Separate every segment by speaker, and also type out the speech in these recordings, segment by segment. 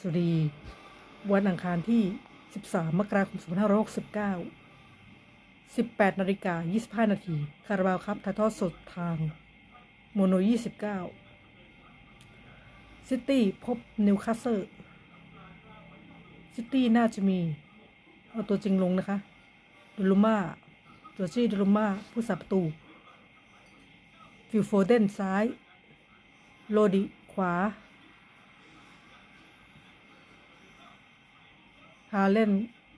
Speaker 1: สวัสดีวันอังคารที่ 13 มกราคม 2569 18นาฬิกา25 นาทีคาราบาวครับถ่ายทอดสดทางโมโน 29 ซิตี้พบนิวคาสเซิลซิตี้น่าจะมี เอาตัวจริงลงนะคะดลูมาตัวชื่อดลูมาผู้สับประตู ฟิลโฟเดนซ้าย โลดิขวา ฮาเล่น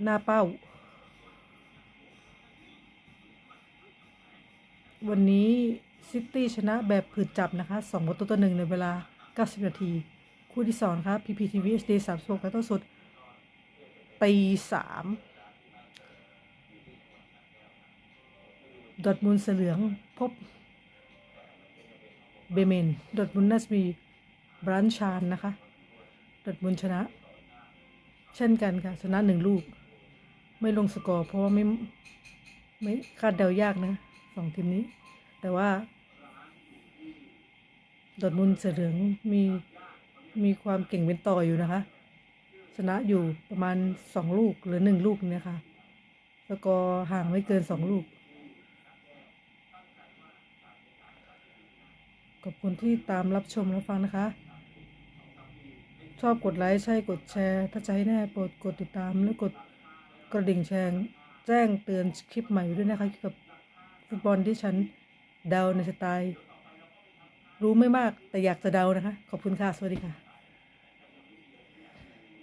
Speaker 1: หน้าเป้า วันนี้ซิตี้ชนะแบบผืดจับนะคะ2ประตูต่อหนึ่งในเวลา 90 นาที คู่ที่ 2 ครับ PPTV HD 36การต้นสดตีสามดอร์ทมุนเสือเหลืองพบเบเมนดอร์ทมุนน่าจะมีบรันชานนะคะดอร์ทมุนชนะ เช่นกันค่ะ ชนะหนึ่งลูก ไม่ลงสกอร์เพราะว่าไม่ไม่คาดเดายากนะสองทีมนี้ แต่ว่าดอร์ทมุนเสือเหลืองมีมีความเก่งเป็นต่ออยู่นะคะ ชนะอยู่ประมาณสองลูกหรือหนึ่งลูกเนี่ยค่ะสกอร์ห่างไม่เกินสองลูก ขอบคุณที่ตามรับชมรับฟังนะคะ ชอบกดไลค์ใช่กดแชร์ ถ้าจะให้แน่โปรดกดติดตามและกดกระดิ่งแชร์แจ้งเตือนคลิปใหม่ด้วยนะคะเกี่ยวกับฟุตบอลที่ฉันเดาในสไตล์ รู้ไม่มากแต่อยากจะเดานะคะ ขอบคุณค่ะ สวัสดีค่ะ